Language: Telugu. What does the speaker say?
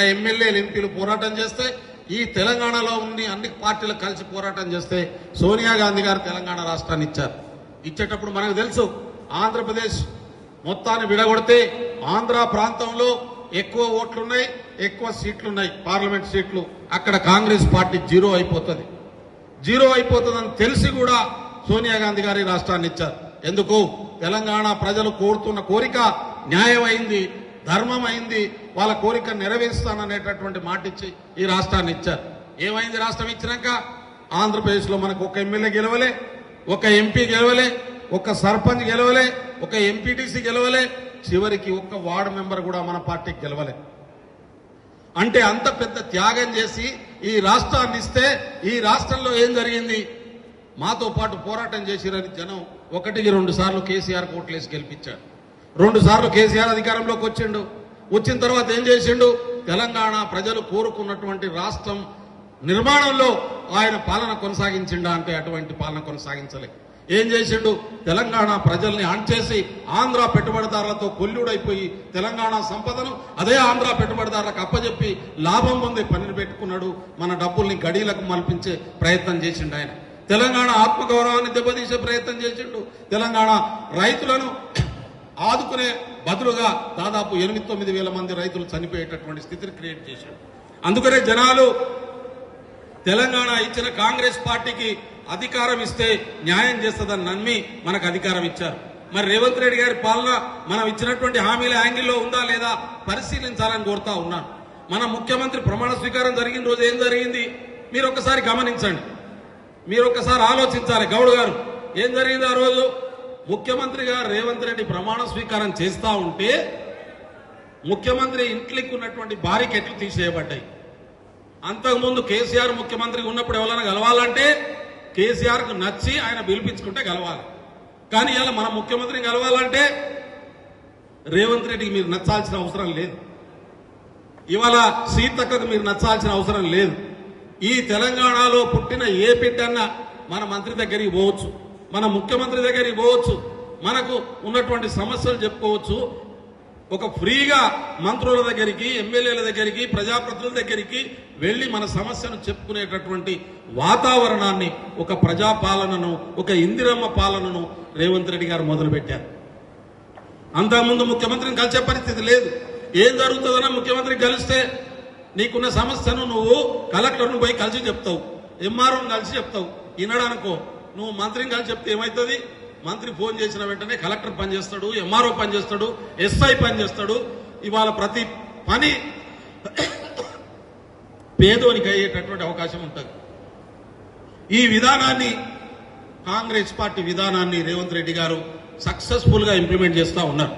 మన ఎమ్మెల్యేలు ఎంపీలు పోరాటం చేస్తే ఈ తెలంగాణలో ఉండి అన్ని పార్టీలు కలిసి పోరాటం చేస్తే సోనియా గాంధీ గారు తెలంగాణ రాష్ట్రాన్ని ఇచ్చారు. ఇచ్చేటప్పుడు మనకు తెలుసు ఆంధ్రప్రదేశ్ మొత్తాన్ని విడగొడితే ఆంధ్ర ప్రాంతంలో ఎక్కువ ఓట్లున్నాయి ఎక్కువ సీట్లున్నాయి పార్లమెంట్ సీట్లు. అక్కడ కాంగ్రెస్ పార్టీ జీరో అయిపోతుంది. జీరో అయిపోతుందని తెలిసి కూడా సోనియా గాంధీ గారి రాష్ట్రాన్ని ఇచ్చారు. ఎందుకు? తెలంగాణ ప్రజలు కోరుతున్న కోరిక న్యాయమైంది. ధర్మం అయింది వాళ్ళ కోరిక నెరవేరుస్తాననేటటువంటి మాట ఇచ్చి ఈ రాష్ట్రాన్ని ఇచ్చారు. ఏమైంది రాష్ట్రం ఇచ్చినాక? ఆంధ్రప్రదేశ్లో మనకు ఒక ఎమ్మెల్యే గెలవలే ఒక ఎంపీ గెలవలే ఒక సర్పంచ్ గెలవలే ఒక ఎంపీటీసీ గెలవలే చివరికి ఒక్క వార్డు మెంబర్ కూడా మన పార్టీకి గెలవలే. అంటే అంత పెద్ద త్యాగం చేసి ఈ రాష్ట్రాన్ని ఇస్తే ఈ రాష్ట్రంలో ఏం జరిగింది? మాతో పాటు పోరాటం చేసిరని జనం ఒకటికి రెండు సార్లు కేసీఆర్ కోట్లేసి గెలిపించారు. రెండు సార్లు కేసీఆర్ అధికారంలోకి వచ్చిండు. వచ్చిన తర్వాత ఏం చేసిండు? తెలంగాణ ప్రజలు కోరుకున్నటువంటి రాష్ట్రం నిర్మాణంలో ఆయన పాలన కొనసాగించిండా అంటే అటువంటి పాలన కొనసాగించలే. ఏం చేసిండు? తెలంగాణ ప్రజల్ని అణచేసి ఆంధ్ర పెట్టుబడిదారులతో కొల్లుడైపోయి తెలంగాణ సంపదను అదే ఆంధ్ర పెట్టుబడిదారులకు అప్పజెప్పి లాభం పొంది పనిని పెట్టుకున్నాడు. మన డబ్బుల్ని గడీలకు మల్పించే ప్రయత్నం చేసిండు ఆయన. తెలంగాణ ఆత్మగౌరవాన్ని దెబ్బతీసే ప్రయత్నం చేసిండు. తెలంగాణ రైతులను ఆదుకునే బదులుగా దాదాపు ఎనిమిది తొమ్మిది వేల మంది రైతులు చనిపోయేటటువంటి స్థితిని క్రియేట్ చేశారు. అందుకనే జనాలు తెలంగాణ ఇచ్చిన కాంగ్రెస్ పార్టీకి అధికారం ఇస్తే న్యాయం చేస్తుందని నమ్మి మనకు అధికారం ఇచ్చారు. మరి రేవంత్ రెడ్డి గారి పాలన మనం ఇచ్చినటువంటి హామీల యాంగిల్లో ఉందా లేదా పరిశీలించాలని కోరుతా ఉన్నాను. మన ముఖ్యమంత్రి ప్రమాణ స్వీకారం జరిగిన రోజు ఏం జరిగింది? మీరు ఒక్కసారి గమనించండి. మీరు ఒక్కసారి ఆలోచించాలి. గౌడ్ గారు ఏం జరిగింది ఆ రోజు? ముఖ్యమంత్రిగా రేవంత్ రెడ్డి ప్రమాణ స్వీకారం చేస్తా ఉంటే ముఖ్యమంత్రి ఇంట్లోకి ఉన్నటువంటి బారికెట్లు తీసేయబడ్డాయి. అంతకుముందు కేసీఆర్ ముఖ్యమంత్రి ఉన్నప్పుడు ఎవరైనా గెలవాలంటే కేసీఆర్కు నచ్చి ఆయన పిలిపించుకుంటే గెలవాలి. కానీ ఇలా మన ముఖ్యమంత్రిని గెలవాలంటే రేవంత్ రెడ్డికి మీరు నచ్చాల్సిన అవసరం లేదు. ఇవాళ సీతక్కకు మీరు నచ్చాల్సిన అవసరం లేదు. ఈ తెలంగాణలో పుట్టిన ఏ బిడ్డన్నా మన మంత్రి దగ్గరికి పోవచ్చు. మన ముఖ్యమంత్రి దగ్గరికి పోవచ్చు. మనకు ఉన్నటువంటి సమస్యలు చెప్పుకోవచ్చు. ఒక ఫ్రీగా మంత్రుల దగ్గరికి ఎమ్మెల్యేల దగ్గరికి ప్రజాప్రతినిధుల దగ్గరికి వెళ్ళి మన సమస్యను చెప్పుకునేటటువంటి వాతావరణాన్ని ఒక ప్రజాపాలనను ఒక ఇందిరమ్మ పాలనను రేవంత్ రెడ్డి గారు మొదలుపెట్టారు. అంతకుముందు ముఖ్యమంత్రిని కలిసే పరిస్థితి లేదు. ఏం జరుగుతుందన్నా ముఖ్యమంత్రి కలిస్తే నీకున్న సమస్యను నువ్వు కలెక్టర్ను పోయి కలిసి చెప్తావు. ఎంఆర్ఓను కలిసి చెప్తావు. ఈనాడనుకో నువ్వు మంత్రిని కలిసి చెప్తే ఏమవుతుంది మంత్రి ఫోన్ చేసిన వెంటనే కలెక్టర్ పనిచేస్తాడు ఎంఆర్ఓ పనిచేస్తాడు ఎస్ఐ పనిచేస్తాడు. ఇవాళ ప్రతి పని పేదోనికి అయ్యేటటువంటి అవకాశం ఉంటుంది. ఈ విధానాన్ని కాంగ్రెస్ పార్టీ విధానాన్ని రేవంత్ రెడ్డి గారు సక్సెస్ఫుల్గా ఇంప్లిమెంట్ చేస్తూ ఉన్నారు.